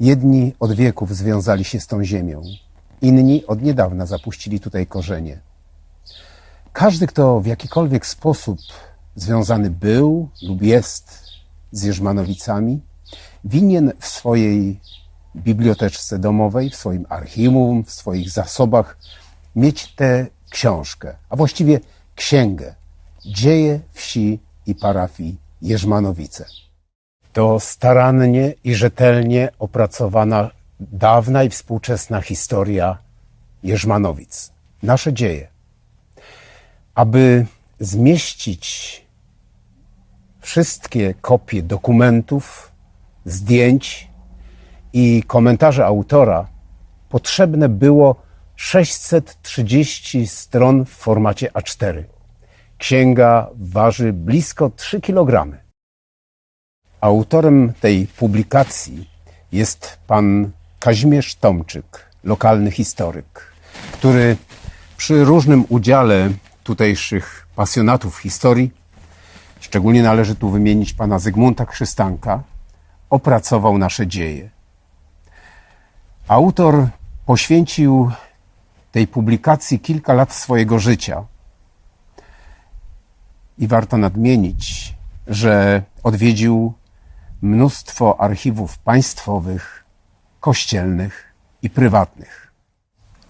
Jedni od wieków związali się z tą ziemią, inni od niedawna zapuścili tutaj korzenie. Każdy, kto w jakikolwiek sposób związany był lub jest z Jerzmanowicami, winien w swojej biblioteczce domowej, w swoim archiwum, w swoich zasobach mieć tę książkę, a właściwie księgę Dzieje wsi i parafii Jerzmanowice. To starannie i rzetelnie opracowana dawna i współczesna historia Jerzmanowic. Nasze dzieje. Aby zmieścić wszystkie kopie dokumentów, zdjęć i komentarze autora, potrzebne było 630 stron w formacie A4. Księga waży blisko 3 kg. Autorem tej publikacji jest pan Kazimierz Tomczyk, lokalny historyk, który przy różnym udziale tutejszych pasjonatów historii, szczególnie należy tu wymienić pana Zygmunta Krzystanka, opracował nasze dzieje. Autor poświęcił tej publikacji kilka lat swojego życia. I warto nadmienić, że odwiedził mnóstwo archiwów państwowych, kościelnych i prywatnych.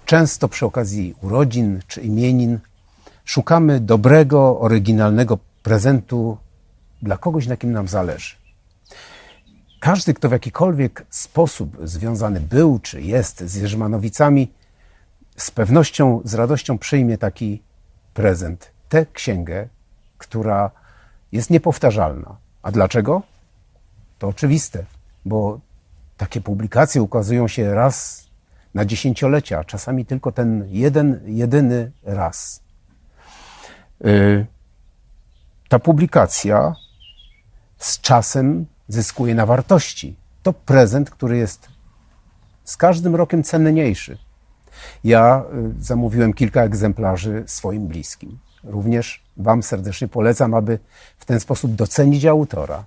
Często przy okazji urodzin czy imienin szukamy dobrego, oryginalnego prezentu dla kogoś, na kim nam zależy. Każdy, kto w jakikolwiek sposób związany był czy jest z Jerzmanowicami, z pewnością, z radością przyjmie taki prezent, tę księgę, która jest niepowtarzalna. A dlaczego? To oczywiste, bo takie publikacje ukazują się raz na dziesięciolecia, czasami tylko ten jeden, jedyny raz. Yy, Ta publikacja z czasem zyskuje na wartości. To prezent, który jest z każdym rokiem cenniejszy. Ja y, zamówiłem kilka egzemplarzy swoim bliskim. Również Wam serdecznie polecam, aby w ten sposób docenić autora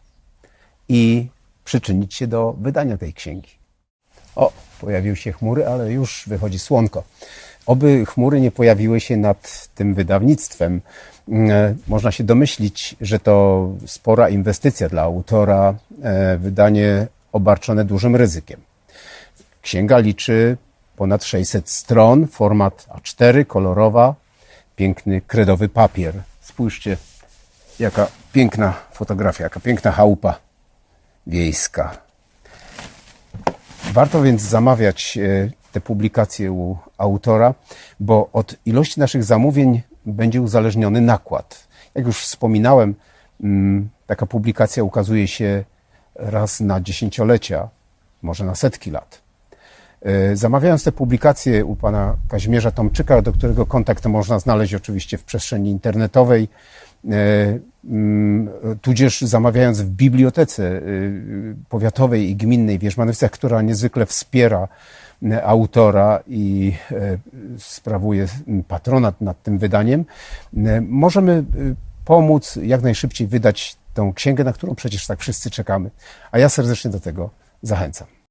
i przyczynić się do wydania tej księgi. O, pojawiły się chmury, ale już wychodzi słonko. Oby chmury nie pojawiły się nad tym wydawnictwem. E, Można się domyślić, że to spora inwestycja dla autora, e, wydanie obarczone dużym ryzykiem. Księga liczy ponad 600 stron, format A4, kolorowa, piękny kredowy papier. Spójrzcie, jaka piękna fotografia, jaka piękna chałupa wiejska. Warto więc zamawiać e, te publikacje u autora, bo od ilości naszych zamówień będzie uzależniony nakład. Jak już wspominałem, mm, taka publikacja ukazuje się raz na dziesięciolecia, może na setki lat. E, Zamawiając te publikacje u pana Kazimierza Tomczyka, do którego kontakt można znaleźć oczywiście w przestrzeni internetowej, tudzież zamawiając w bibliotece e, powiatowej i gminnej w Wierzmanowicach, która niezwykle wspiera e, autora i e, sprawuje patronat nad tym wydaniem, e, możemy e, pomóc jak najszybciej wydać tą księgę, na którą przecież tak wszyscy czekamy. A ja serdecznie do tego zachęcam.